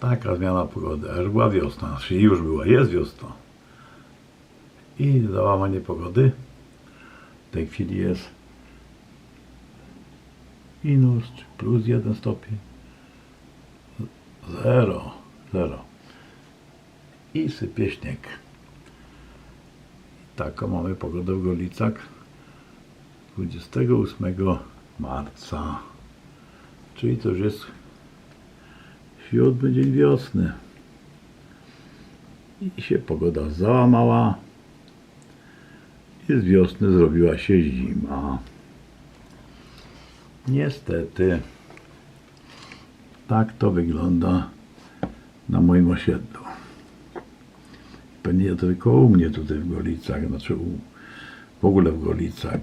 Taka zmiana pogody, aż była wiosna, znaczy już była, jest wiosna. I załamanie pogody. W tej chwili jest minus plus jeden stopień. Zero, zero. I sypie śnieg. Taką mamy pogodę w Gorlicach 28 marca. Czyli to już jest siódmy dzień wiosny. I się pogoda załamała. I z wiosny zrobiła się zima. Niestety. Tak to wygląda na moim osiedlu. Pewnie to tylko u mnie tutaj w Golicach, znaczy u, w ogóle w Golicach.